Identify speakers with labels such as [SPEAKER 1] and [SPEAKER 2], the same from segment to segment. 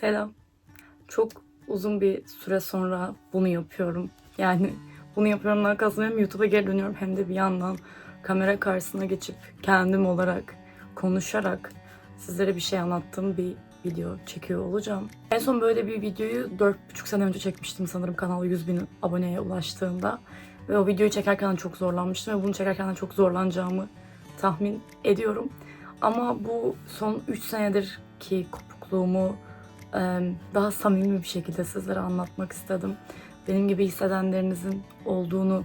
[SPEAKER 1] Selam. Çok uzun bir süre sonra bunu yapıyorum. Yani bunu yapıyorumdan kastım hem YouTube'a geri dönüyorum hem de bir yandan kamera karşısına geçip kendim olarak konuşarak sizlere bir şey anlattığım bir video çekiyor olacağım. En son böyle bir videoyu 4,5 sene önce çekmiştim sanırım kanal 100 bin aboneye ulaştığında. Ve o videoyu çekerken çok zorlanmıştım ve bunu çekerken çok zorlanacağımı tahmin ediyorum. Ama bu son 3 senedir ki kopukluğumu daha samimi bir şekilde sizlere anlatmak istedim. Benim gibi hissedenlerinizin olduğunu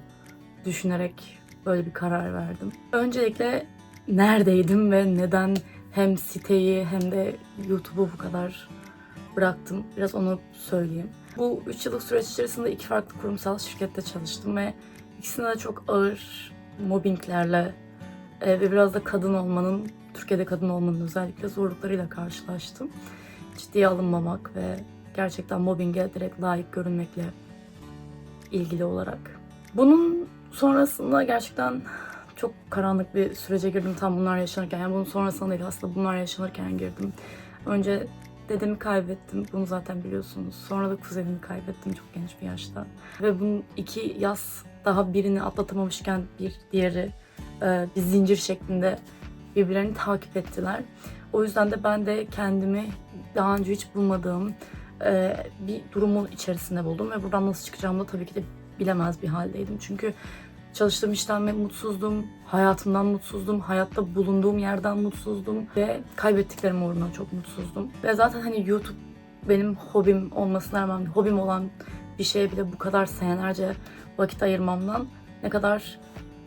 [SPEAKER 1] düşünerek böyle bir karar verdim. Öncelikle neredeydim ve neden hem siteyi hem de YouTube'u bu kadar bıraktım. Biraz onu söyleyeyim. Bu 3 yıllık süreç içerisinde iki farklı kurumsal şirkette çalıştım ve ikisinde de çok ağır mobbinglerle e, ve biraz da kadın olmanın, Türkiye'de kadın olmanın özellikle zorluklarıyla karşılaştım. Ciddiye alınmamak ve gerçekten mobbinge direkt layık görünmekle ilgili olarak. Bunun sonrasında gerçekten çok karanlık bir sürece girdim tam bunlar yaşanırken. Yani bunun sonrasında değil aslında bunlar yaşanırken girdim. Önce dedemi kaybettim. Bunu zaten biliyorsunuz. Sonra da kuzenimi kaybettim çok genç bir yaşta. Ve bunun iki yaz daha birini atlatamamışken bir diğeri e, bir zincir şeklinde birbirlerini takip ettiler. O yüzden de ben de kendimi daha önce hiç bulmadığım e, bir durumun içerisinde buldum ve buradan nasıl çıkacağımı da tabii ki de bilemez bir haldeydim. Çünkü çalıştığım işten mutsuzdum, hayatımdan mutsuzdum, hayatta bulunduğum yerden mutsuzdum ve kaybettiklerim uğruna çok mutsuzdum. Ve zaten hani YouTube benim hobim olmasına rağmen hobim olan bir şeye bile bu kadar senelerce vakit ayırmamdan ne kadar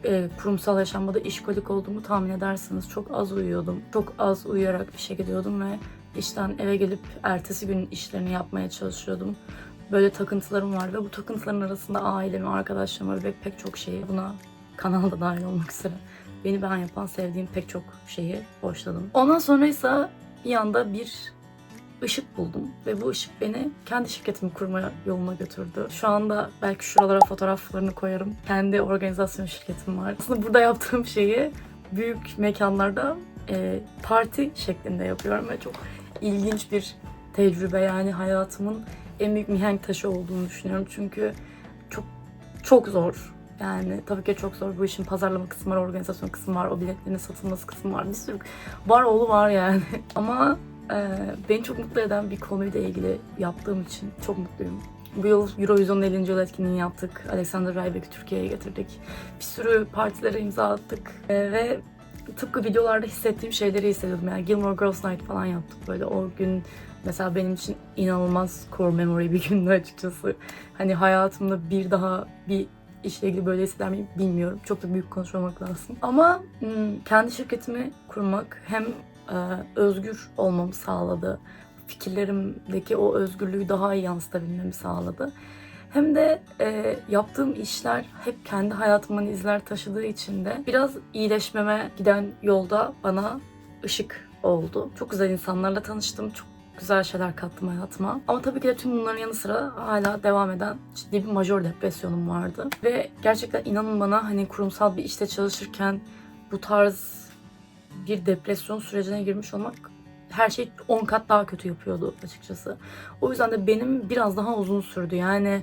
[SPEAKER 1] e, kurumsal yaşamda işkolik olduğumu tahmin edersiniz. Çok az uyuyordum. Çok az uyuyarak işe gidiyordum ve işten eve gelip ertesi gün işlerini yapmaya çalışıyordum. Böyle takıntılarım var ve bu takıntıların arasında ailemi, arkadaşlarımı ve pek çok şeyi buna kanalda dahil olmak üzere beni ben yapan sevdiğim pek çok şeyi boşladım. Ondan sonra ise bir anda bir ışık buldum ve bu ışık beni kendi şirketimi kurma yoluna götürdü. Şu anda belki şuralara fotoğraflarını koyarım. Kendi organizasyon şirketim var. Aslında burada yaptığım şeyi büyük mekanlarda e, parti şeklinde yapıyorum ve çok ilginç bir tecrübe yani hayatımın en büyük mihenk taşı olduğunu düşünüyorum. Çünkü çok çok zor. Yani tabii ki çok zor. Bu işin pazarlama kısmı var, organizasyon kısmı var, o biletlerin satılması kısmı var. Bir sürü var oğlu var yani. Ama e, beni çok mutlu eden bir konuyla ilgili yaptığım için çok mutluyum. Bu yıl Eurovision'un 50. yıl etkinliğini yaptık. Alexander Rybak'ı Türkiye'ye getirdik. Bir sürü partilere imza attık. E, ve tıpkı videolarda hissettiğim şeyleri hissediyordum. Yani Gilmore Girls Night falan yaptık böyle. O gün mesela benim için inanılmaz core memory bir gündü açıkçası. Hani hayatımda bir daha bir işle ilgili böyle hisseder miyim bilmiyorum. Çok da büyük konuşmamak lazım. Ama hmm, kendi şirketimi kurmak hem özgür olmamı sağladı. Fikirlerimdeki o özgürlüğü daha iyi yansıtabilmemi sağladı. Hem de e, yaptığım işler hep kendi hayatımın izler taşıdığı için de biraz iyileşmeme giden yolda bana ışık oldu. Çok güzel insanlarla tanıştım. Çok güzel şeyler kattım hayatıma. Ama tabii ki de tüm bunların yanı sıra hala devam eden ciddi bir majör depresyonum vardı. Ve gerçekten inanın bana hani kurumsal bir işte çalışırken bu tarz bir depresyon sürecine girmiş olmak her şey 10 kat daha kötü yapıyordu açıkçası. O yüzden de benim biraz daha uzun sürdü. Yani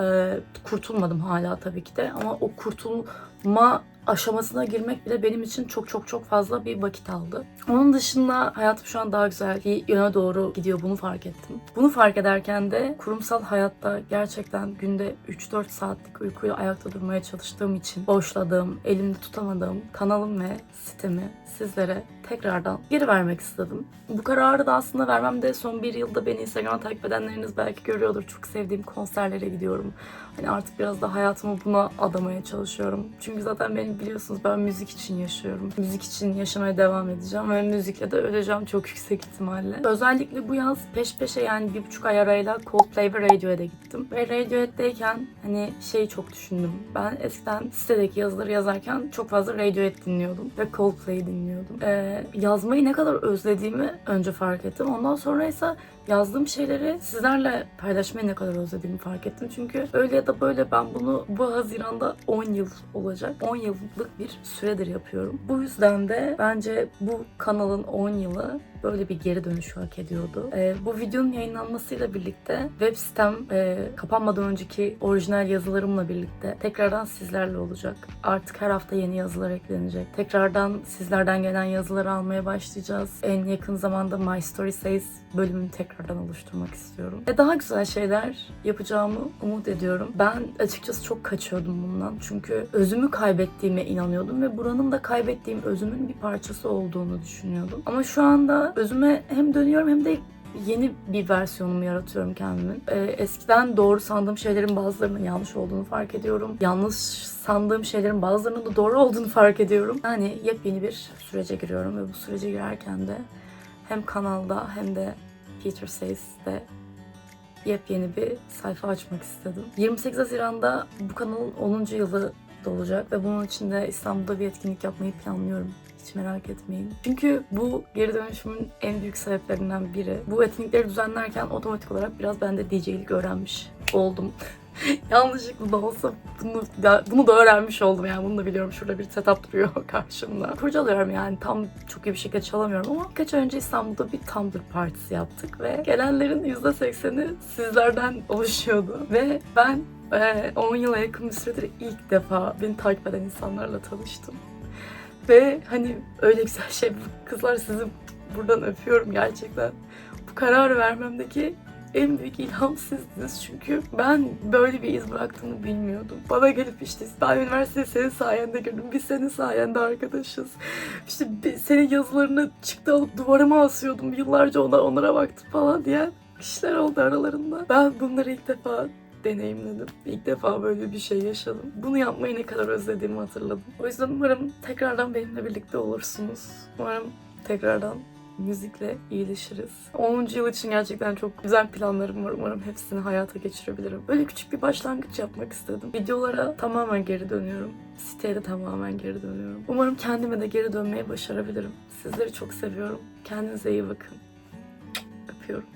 [SPEAKER 1] e, kurtulmadım hala tabii ki de ama o kurtulma aşamasına girmek bile benim için çok çok çok fazla bir vakit aldı. Onun dışında hayatım şu an daha güzel bir yöne doğru gidiyor bunu fark ettim. Bunu fark ederken de kurumsal hayatta gerçekten günde 3-4 saatlik uykuyla ayakta durmaya çalıştığım için boşladığım, elimde tutamadığım kanalım ve sitemi sizlere tekrardan geri vermek istedim. Bu kararı da aslında vermem de son bir yılda beni Instagram'da takip edenleriniz belki görüyordur. Çok sevdiğim konserlere gidiyorum. Hani artık biraz da hayatımı buna adamaya çalışıyorum. Çünkü zaten beni biliyorsunuz ben müzik için yaşıyorum. Müzik için yaşamaya devam edeceğim ve müzikle de öleceğim çok yüksek ihtimalle. Özellikle bu yaz peş peşe yani bir buçuk ay arayla Coldplay ve Radiohead'e gittim. Ve Radiohead'deyken hani şeyi çok düşündüm. Ben eskiden sitedeki yazıları yazarken çok fazla Radiohead dinliyordum ve Coldplay dinliyordum. Ee, yazmayı ne kadar özlediğimi önce fark ettim. Ondan sonra ise yazdığım şeyleri sizlerle paylaşmayı ne kadar özlediğimi fark ettim. Çünkü öyle ya da böyle ben bunu bu Haziran'da 10 yıl olacak. 10 yıllık bir süredir yapıyorum. Bu yüzden de bence bu kanalın 10 yılı böyle bir geri dönüş hak ediyordu. Ee, bu videonun yayınlanmasıyla birlikte web sitem e, kapanmadan önceki orijinal yazılarımla birlikte tekrardan sizlerle olacak. Artık her hafta yeni yazılar eklenecek. Tekrardan sizlerden gelen yazıları almaya başlayacağız. En yakın zamanda My Story Says bölümünü tekrardan oluşturmak istiyorum. Ve daha güzel şeyler yapacağımı umut ediyorum. Ben açıkçası çok kaçıyordum bundan. Çünkü özümü kaybettiğime inanıyordum ve buranın da kaybettiğim özümün bir parçası olduğunu düşünüyordum. Ama şu anda özüme hem dönüyorum hem de yeni bir versiyonumu yaratıyorum kendimin. Ee, eskiden doğru sandığım şeylerin bazılarının yanlış olduğunu fark ediyorum. Yanlış sandığım şeylerin bazılarının da doğru olduğunu fark ediyorum. Yani yepyeni bir sürece giriyorum ve bu sürece girerken de hem kanalda hem de Peter Says'te yepyeni bir sayfa açmak istedim. 28 Haziran'da bu kanalın 10. yılı da olacak ve bunun için de İstanbul'da bir etkinlik yapmayı planlıyorum. Hiç merak etmeyin. Çünkü bu geri dönüşümün en büyük sebeplerinden biri. Bu etkinlikleri düzenlerken otomatik olarak biraz ben de DJ'lik öğrenmiş oldum. Yanlışlıkla da olsa bunu da, bunu da öğrenmiş oldum yani bunu da biliyorum. Şurada bir setup duruyor karşımda. Kurcalıyorum yani tam çok iyi bir şekilde çalamıyorum ama birkaç önce İstanbul'da bir Tumblr partisi yaptık ve gelenlerin %80'i sizlerden oluşuyordu. Ve ben e, 10 yıla yakın bir süredir ilk defa beni takip eden insanlarla tanıştım. Ve hani öyle güzel şey kızlar sizi buradan öpüyorum gerçekten. Bu kararı vermemdeki en büyük ilham sizdiniz çünkü ben böyle bir iz bıraktığını bilmiyordum. Bana gelip işte ben üniversiteyi senin sayende girdim, biz senin sayende arkadaşız. İşte senin yazılarını çıktı alıp duvarıma asıyordum, yıllarca ona, onlara baktım falan diyen kişiler oldu aralarında. Ben bunları ilk defa deneyimledim. İlk defa böyle bir şey yaşadım. Bunu yapmayı ne kadar özlediğimi hatırladım. O yüzden umarım tekrardan benimle birlikte olursunuz. Umarım tekrardan müzikle iyileşiriz. 10. yıl için gerçekten çok güzel planlarım var. Umarım hepsini hayata geçirebilirim. Böyle küçük bir başlangıç yapmak istedim. Videolara tamamen geri dönüyorum. Siteye de tamamen geri dönüyorum. Umarım kendime de geri dönmeyi başarabilirim. Sizleri çok seviyorum. Kendinize iyi bakın. Öpüyorum.